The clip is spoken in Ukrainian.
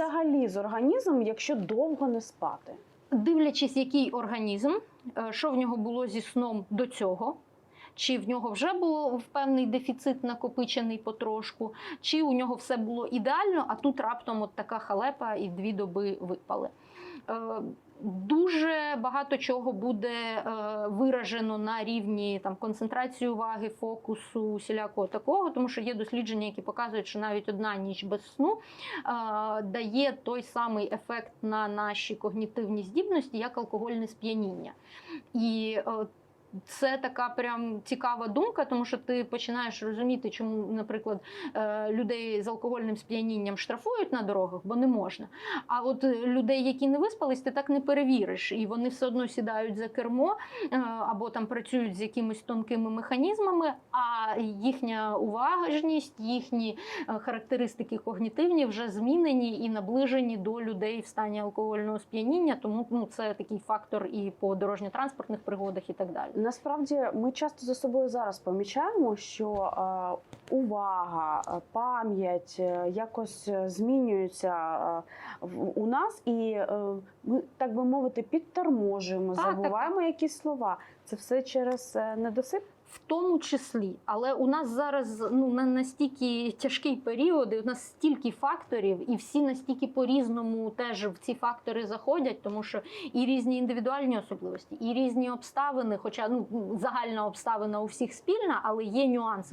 взагалі з організмом, якщо довго не спати? дивлячись, який організм, е, що в нього було зі сном до цього. Чи в нього вже було певний дефіцит накопичений потрошку, чи у нього все було ідеально, а тут раптом от така халепа і дві доби випали. Е, Дуже багато чого буде е, виражено на рівні там концентрації уваги, фокусу, всілякого такого, тому що є дослідження, які показують, що навіть одна ніч без сну е, дає той самий ефект на наші когнітивні здібності, як алкогольне сп'яніння. І е, це така прям цікава думка, тому що ти починаєш розуміти, чому, наприклад, е, людей з алкогольним сп'янінням штрафують на дорогах, бо не можна. А от людей, які не виспались, ти так не перевіриш, і вони все одно сідають за кермо е, або там працюють з якимись тонкими механізмами, а їхня уважність, їхні е, характеристики когнітивні вже змінені і наближені до людей в стані алкогольного сп'яніння. Тому ну, це такий фактор і по дорожньо-транспортних пригодах, і так далі. Насправді ми часто за собою зараз помічаємо, що е, увага, е, пам'ять е, якось змінюються у нас, і ми, так би мовити, підторможуємо, Так, так, забуваємо якісь слова. Це все через недосип. В тому числі, але у нас зараз ну на настільки тяжкий період, і у нас стільки факторів, і всі настільки по-різному теж в ці фактори заходять, тому що і різні індивідуальні особливості, і різні обставини, хоча ну загальна обставина у всіх спільна, але є нюанси